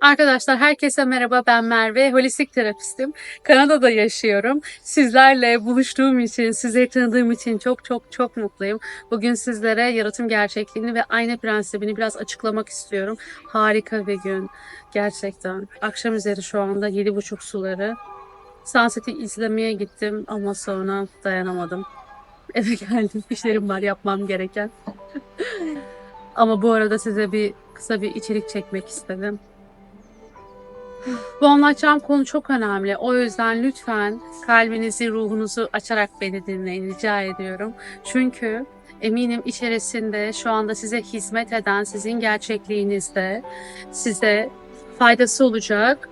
Arkadaşlar herkese merhaba ben Merve, holistik terapistim. Kanada'da yaşıyorum. Sizlerle buluştuğum için, sizleri tanıdığım için çok çok çok mutluyum. Bugün sizlere yaratım gerçekliğini ve ayna prensibini biraz açıklamak istiyorum. Harika bir gün gerçekten. Akşam üzeri şu anda 7.30 suları. Sunset'i izlemeye gittim ama sonra dayanamadım. Eve geldim, işlerim var yapmam gereken. ama bu arada size bir kısa bir içerik çekmek istedim. Bu anlatacağım konu çok önemli. O yüzden lütfen kalbinizi, ruhunuzu açarak beni dinleyin rica ediyorum. Çünkü eminim içerisinde şu anda size hizmet eden, sizin gerçekliğinizde size faydası olacak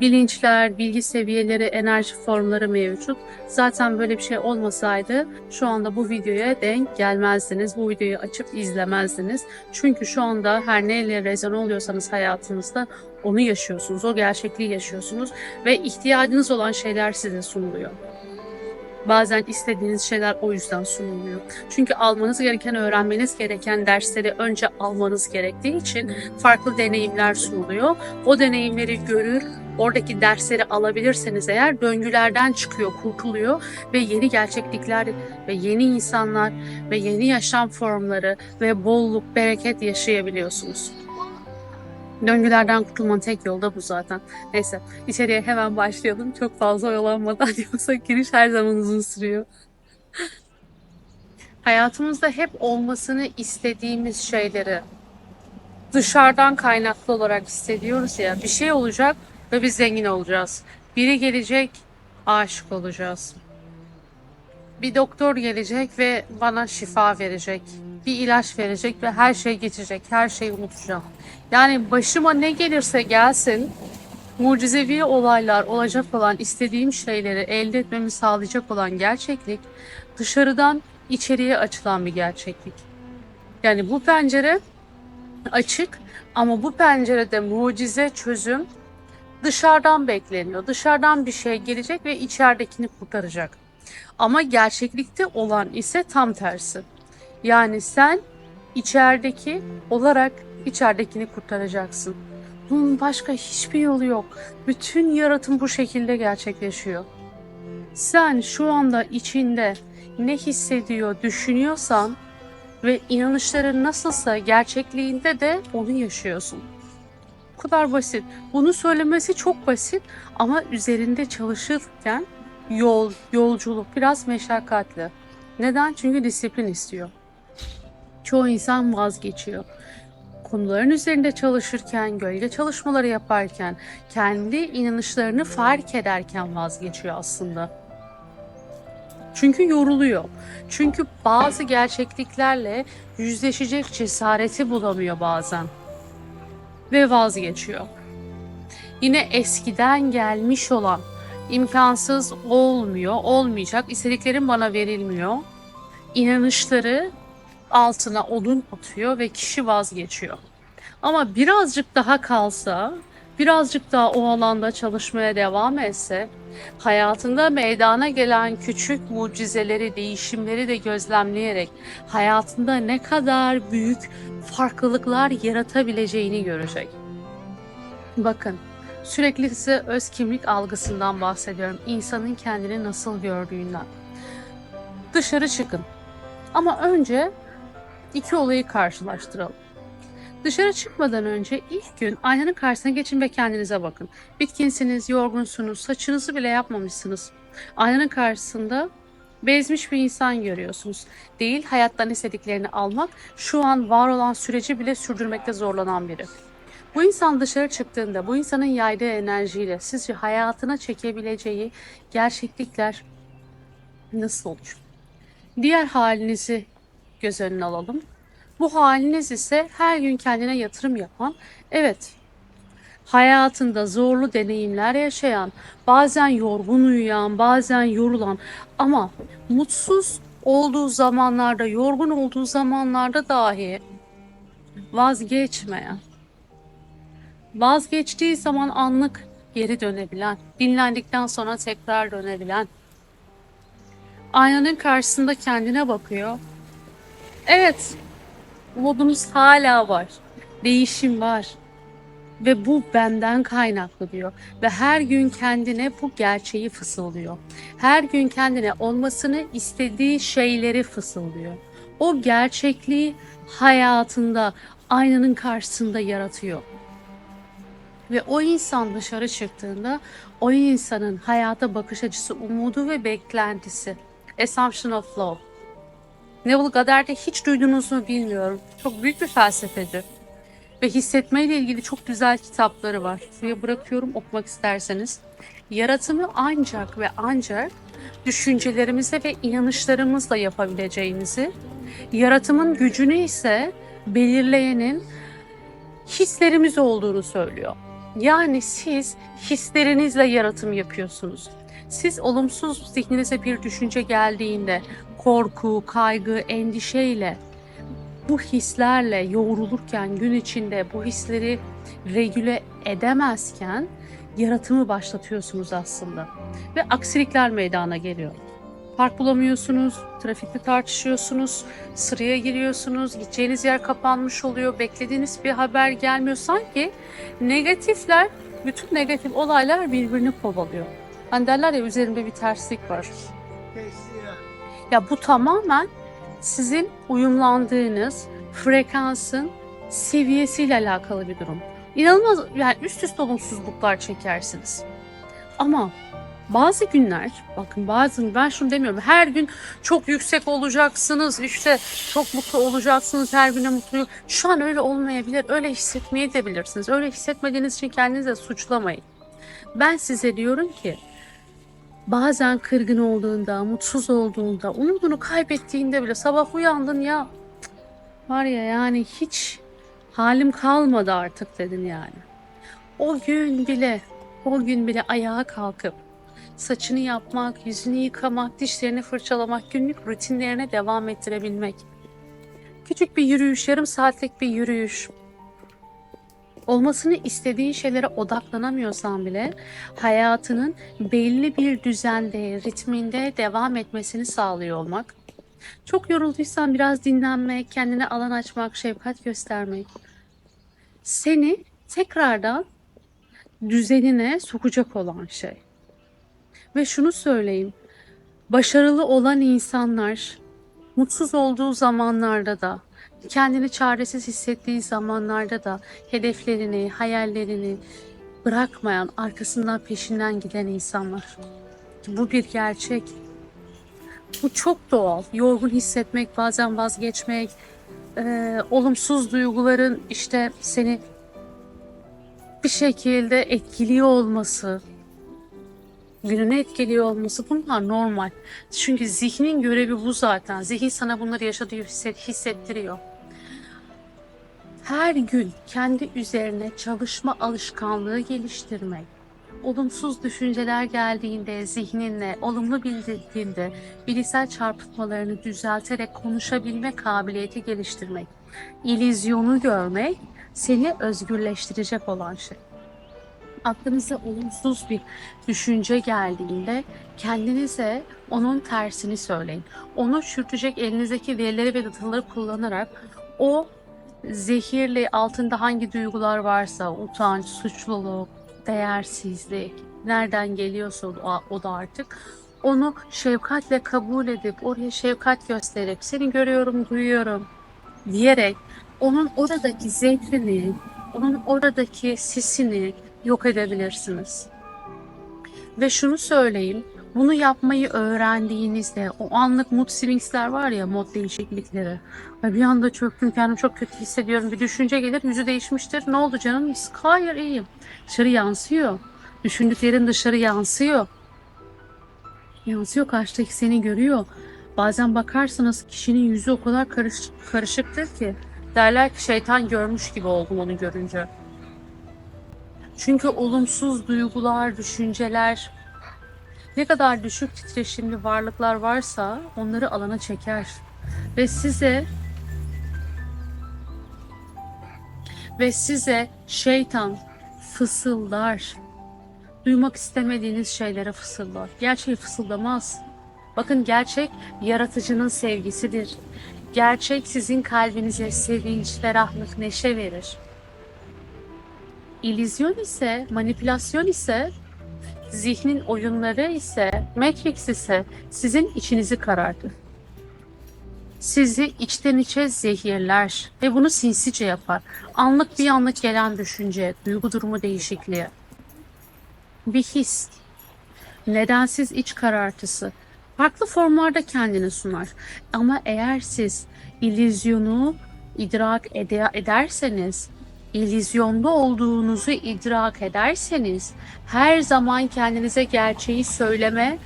bilinçler, bilgi seviyeleri, enerji formları mevcut. Zaten böyle bir şey olmasaydı şu anda bu videoya denk gelmezdiniz. Bu videoyu açıp izlemezdiniz. Çünkü şu anda her neyle rezon oluyorsanız hayatınızda onu yaşıyorsunuz. O gerçekliği yaşıyorsunuz ve ihtiyacınız olan şeyler size sunuluyor. Bazen istediğiniz şeyler o yüzden sunulmuyor. Çünkü almanız gereken, öğrenmeniz gereken dersleri önce almanız gerektiği için farklı deneyimler sunuluyor. O deneyimleri görür, oradaki dersleri alabilirseniz eğer döngülerden çıkıyor, kurtuluyor ve yeni gerçeklikler ve yeni insanlar ve yeni yaşam formları ve bolluk, bereket yaşayabiliyorsunuz. Döngülerden kurtulmanın tek yolu da bu zaten. Neyse içeriye hemen başlayalım. Çok fazla oyalanmadan yoksa giriş her zaman uzun sürüyor. Hayatımızda hep olmasını istediğimiz şeyleri dışarıdan kaynaklı olarak hissediyoruz ya. Bir şey olacak ve biz zengin olacağız. Biri gelecek, aşık olacağız. Bir doktor gelecek ve bana şifa verecek. Bir ilaç verecek ve her şey geçecek. Her şeyi unutacağım. Yani başıma ne gelirse gelsin mucizevi olaylar olacak olan istediğim şeyleri elde etmemi sağlayacak olan gerçeklik dışarıdan içeriye açılan bir gerçeklik. Yani bu pencere açık ama bu pencerede mucize çözüm dışarıdan bekleniyor. Dışarıdan bir şey gelecek ve içeridekini kurtaracak. Ama gerçeklikte olan ise tam tersi. Yani sen içerideki olarak içeridekini kurtaracaksın. Bunun başka hiçbir yolu yok. Bütün yaratım bu şekilde gerçekleşiyor. Sen şu anda içinde ne hissediyor, düşünüyorsan ve inanışların nasılsa gerçekliğinde de onu yaşıyorsun. Bu kadar basit. Bunu söylemesi çok basit ama üzerinde çalışırken yol, yolculuk biraz meşakkatli. Neden? Çünkü disiplin istiyor. Çoğu insan vazgeçiyor. Konuların üzerinde çalışırken, gölge çalışmaları yaparken, kendi inanışlarını fark ederken vazgeçiyor aslında. Çünkü yoruluyor. Çünkü bazı gerçekliklerle yüzleşecek cesareti bulamıyor bazen. Ve vazgeçiyor. Yine eskiden gelmiş olan imkansız olmuyor, olmayacak, istediklerim bana verilmiyor. İnanışları altına odun atıyor ve kişi vazgeçiyor. Ama birazcık daha kalsa, birazcık daha o alanda çalışmaya devam etse, hayatında meydana gelen küçük mucizeleri, değişimleri de gözlemleyerek hayatında ne kadar büyük farklılıklar yaratabileceğini görecek. Bakın, sürekli size öz kimlik algısından bahsediyorum. İnsanın kendini nasıl gördüğünden. Dışarı çıkın. Ama önce iki olayı karşılaştıralım. Dışarı çıkmadan önce ilk gün aynanın karşısına geçin ve kendinize bakın. Bitkinsiniz, yorgunsunuz, saçınızı bile yapmamışsınız. Aynanın karşısında bezmiş bir insan görüyorsunuz. Değil hayattan istediklerini almak, şu an var olan süreci bile sürdürmekte zorlanan biri. Bu insan dışarı çıktığında bu insanın yaydığı enerjiyle sizce hayatına çekebileceği gerçeklikler nasıl olur? Diğer halinizi göz önüne alalım. Bu haliniz ise her gün kendine yatırım yapan, evet hayatında zorlu deneyimler yaşayan, bazen yorgun uyuyan, bazen yorulan ama mutsuz olduğu zamanlarda, yorgun olduğu zamanlarda dahi vazgeçmeyen, vazgeçtiği zaman anlık geri dönebilen, dinlendikten sonra tekrar dönebilen, aynanın karşısında kendine bakıyor. Evet, umudumuz hala var. Değişim var. Ve bu benden kaynaklı diyor. Ve her gün kendine bu gerçeği fısıldıyor. Her gün kendine olmasını istediği şeyleri fısıldıyor. O gerçekliği hayatında aynanın karşısında yaratıyor. Ve o insan dışarı çıktığında o insanın hayata bakış açısı, umudu ve beklentisi. Assumption of Love. Neville Goddard'ı hiç duydunuz mu bilmiyorum. Çok büyük bir felsefeci. Ve hissetmeyle ilgili çok güzel kitapları var. Şuraya bırakıyorum okumak isterseniz. Yaratımı ancak ve ancak düşüncelerimizle ve inanışlarımızla yapabileceğimizi, yaratımın gücünü ise belirleyenin hislerimiz olduğunu söylüyor. Yani siz hislerinizle yaratım yapıyorsunuz. Siz olumsuz zihninize bir düşünce geldiğinde korku, kaygı, endişeyle bu hislerle yoğrulurken gün içinde bu hisleri regüle edemezken yaratımı başlatıyorsunuz aslında. Ve aksilikler meydana geliyor. Park bulamıyorsunuz, trafikte tartışıyorsunuz, sıraya giriyorsunuz, gideceğiniz yer kapanmış oluyor, beklediğiniz bir haber gelmiyor. Sanki negatifler, bütün negatif olaylar birbirini kovalıyor. Hani derler ya üzerinde bir terslik var. Ya bu tamamen sizin uyumlandığınız frekansın seviyesiyle alakalı bir durum. İnanılmaz yani üst üste olumsuzluklar çekersiniz. Ama bazı günler bakın bazı ben şunu demiyorum her gün çok yüksek olacaksınız işte çok mutlu olacaksınız her güne mutlu. Şu an öyle olmayabilir öyle hissetmeye de bilirsiniz. Öyle hissetmediğiniz için kendinizi suçlamayın. Ben size diyorum ki bazen kırgın olduğunda, mutsuz olduğunda, umudunu kaybettiğinde bile sabah uyandın ya var ya yani hiç halim kalmadı artık dedin yani. O gün bile, o gün bile ayağa kalkıp saçını yapmak, yüzünü yıkamak, dişlerini fırçalamak, günlük rutinlerine devam ettirebilmek. Küçük bir yürüyüş, yarım saatlik bir yürüyüş, olmasını istediğin şeylere odaklanamıyorsan bile hayatının belli bir düzende, ritminde devam etmesini sağlıyor olmak. Çok yorulduysan biraz dinlenmek, kendine alan açmak, şefkat göstermek. Seni tekrardan düzenine sokacak olan şey. Ve şunu söyleyeyim. Başarılı olan insanlar mutsuz olduğu zamanlarda da kendini çaresiz hissettiği zamanlarda da hedeflerini, hayallerini bırakmayan, arkasından peşinden giden insanlar. Bu bir gerçek. Bu çok doğal. Yorgun hissetmek, bazen vazgeçmek, e, olumsuz duyguların işte seni bir şekilde etkiliyor olması, gününü etkiliyor olması bunlar normal. Çünkü zihnin görevi bu zaten. Zihin sana bunları yaşadığı hisset, hissettiriyor. Her gün kendi üzerine çalışma alışkanlığı geliştirmek. Olumsuz düşünceler geldiğinde zihninle olumlu bildirdiğinde bilişsel çarpıtmalarını düzelterek konuşabilme kabiliyeti geliştirmek. İllüzyonu görmek seni özgürleştirecek olan şey aklınıza olumsuz bir düşünce geldiğinde kendinize onun tersini söyleyin. Onu çürütecek elinizdeki verileri ve dataları kullanarak o zehirli altında hangi duygular varsa utanç, suçluluk, değersizlik nereden geliyorsa o, da artık onu şefkatle kabul edip oraya şefkat gösterip seni görüyorum, duyuyorum diyerek onun oradaki zehrini, onun oradaki sisini, yok edebilirsiniz. Ve şunu söyleyeyim, bunu yapmayı öğrendiğinizde o anlık mood swingsler var ya mod değişiklikleri. Ve bir anda çöktüm kendimi çok kötü hissediyorum. Bir düşünce gelir yüzü değişmiştir. Ne oldu canım? Hayır iyiyim. Dışarı yansıyor. Düşündüklerin dışarı yansıyor. Yansıyor karşıdaki seni görüyor. Bazen bakarsanız kişinin yüzü o kadar karış, karışıktır ki. Derler ki şeytan görmüş gibi oldum onu görünce. Çünkü olumsuz duygular, düşünceler, ne kadar düşük titreşimli varlıklar varsa onları alana çeker. Ve size ve size şeytan fısıldar. Duymak istemediğiniz şeylere fısıldar. Gerçeği fısıldamaz. Bakın gerçek yaratıcının sevgisidir. Gerçek sizin kalbinize sevinç, ferahlık, neşe verir. İllüzyon ise, manipülasyon ise, zihnin oyunları ise, Matrix ise sizin içinizi karartır. Sizi içten içe zehirler ve bunu sinsice yapar. Anlık bir anlık gelen düşünce, duygu durumu değişikliği, bir his, nedensiz iç karartısı farklı formlarda kendini sunar. Ama eğer siz illüzyonu idrak ede- ederseniz, illüzyonda olduğunuzu idrak ederseniz her zaman kendinize gerçeği söyleme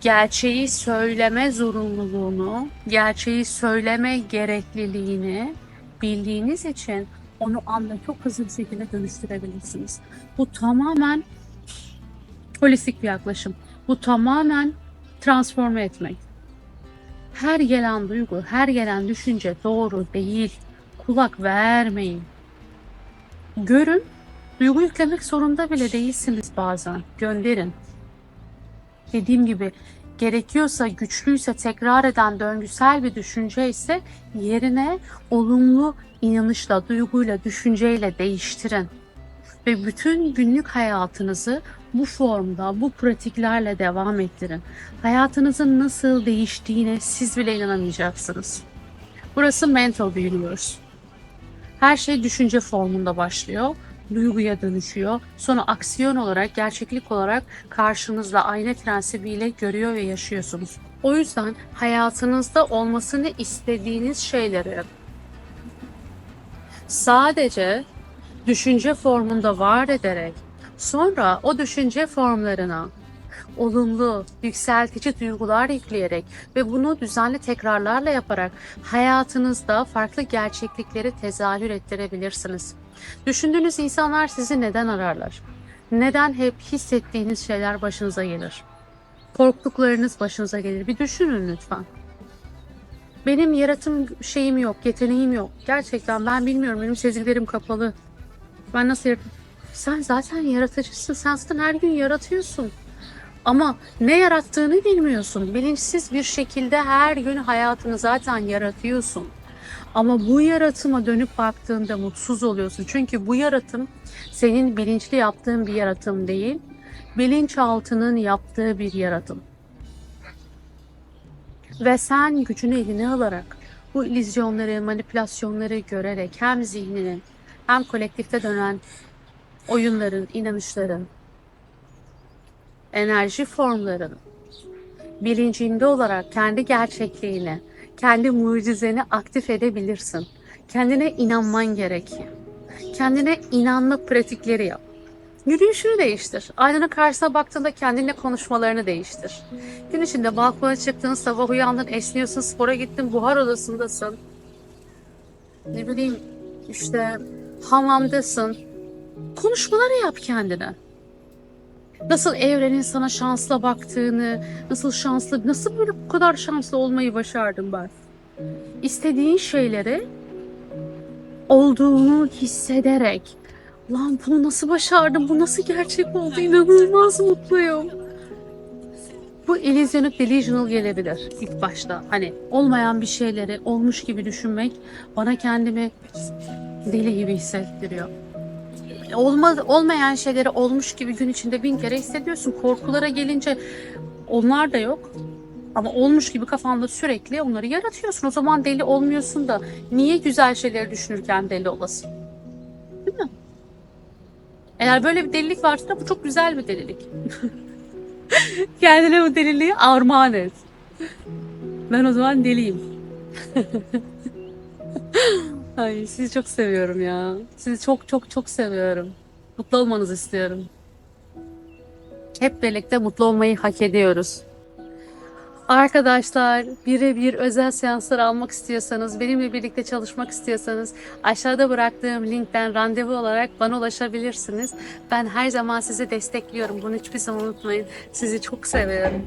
gerçeği söyleme zorunluluğunu, gerçeği söyleme gerekliliğini bildiğiniz için onu anda çok hızlı bir şekilde dönüştürebilirsiniz. Bu tamamen holistik bir yaklaşım. Bu tamamen transforme etmek. Her gelen duygu, her gelen düşünce doğru değil. Kulak vermeyin. Görün, duygu yüklemek zorunda bile değilsiniz bazen. Gönderin. Dediğim gibi gerekiyorsa güçlüyse tekrar eden döngüsel bir düşünce ise yerine olumlu inanışla, duyguyla, düşünceyle değiştirin. Ve bütün günlük hayatınızı bu formda, bu pratiklerle devam ettirin. Hayatınızın nasıl değiştiğine siz bile inanamayacaksınız. Burası mental bir. Her şey düşünce formunda başlıyor, duyguya dönüşüyor. Sonra aksiyon olarak, gerçeklik olarak karşınızda ayna prensibiyle görüyor ve yaşıyorsunuz. O yüzden hayatınızda olmasını istediğiniz şeyleri sadece düşünce formunda var ederek sonra o düşünce formlarına olumlu, yükseltici duygular yükleyerek ve bunu düzenli tekrarlarla yaparak hayatınızda farklı gerçeklikleri tezahür ettirebilirsiniz. Düşündüğünüz insanlar sizi neden ararlar? Neden hep hissettiğiniz şeyler başınıza gelir? Korktuklarınız başınıza gelir. Bir düşünün lütfen. Benim yaratım şeyim yok, yeteneğim yok. Gerçekten ben bilmiyorum. Benim sezgilerim kapalı. Ben nasıl yarat- Sen zaten yaratıcısın. Sen zaten her gün yaratıyorsun. Ama ne yarattığını bilmiyorsun. Bilinçsiz bir şekilde her gün hayatını zaten yaratıyorsun. Ama bu yaratıma dönüp baktığında mutsuz oluyorsun. Çünkü bu yaratım senin bilinçli yaptığın bir yaratım değil. Bilinçaltının yaptığı bir yaratım. Ve sen gücünü eline alarak bu illüzyonları, manipülasyonları görerek hem zihnini hem kolektifte dönen oyunların, inanışların, enerji formların bilincinde olarak kendi gerçekliğini, kendi mucizeni aktif edebilirsin. Kendine inanman gerekiyor. Kendine inanma pratikleri yap. Yürüyüşünü değiştir. Aynanın karşısına baktığında kendinle konuşmalarını değiştir. Gün içinde balkona çıktın, sabah uyandın, esniyorsun, spora gittin, buhar odasındasın. Ne bileyim işte hamamdasın. Konuşmaları yap kendine. Nasıl evrenin sana şansla baktığını, nasıl şanslı, nasıl böyle bu kadar şanslı olmayı başardım ben. İstediğin şeyleri olduğunu hissederek, lan bunu nasıl başardım, bu nasıl gerçek oldu, inanılmaz mutluyum. Bu illüzyonuk delusional gelebilir ilk başta. Hani olmayan bir şeyleri olmuş gibi düşünmek bana kendimi deli gibi hissettiriyor olma, olmayan şeyleri olmuş gibi gün içinde bin kere hissediyorsun. Korkulara gelince onlar da yok. Ama olmuş gibi kafanda sürekli onları yaratıyorsun. O zaman deli olmuyorsun da niye güzel şeyleri düşünürken deli olasın? Değil mi? Eğer böyle bir delilik varsa bu çok güzel bir delilik. Kendine bu deliliği armağan et. Ben o zaman deliyim. Ay sizi çok seviyorum ya. Sizi çok çok çok seviyorum. Mutlu olmanızı istiyorum. Hep birlikte mutlu olmayı hak ediyoruz. Arkadaşlar birebir özel seanslar almak istiyorsanız, benimle birlikte çalışmak istiyorsanız aşağıda bıraktığım linkten randevu olarak bana ulaşabilirsiniz. Ben her zaman sizi destekliyorum. Bunu hiçbir zaman unutmayın. Sizi çok seviyorum.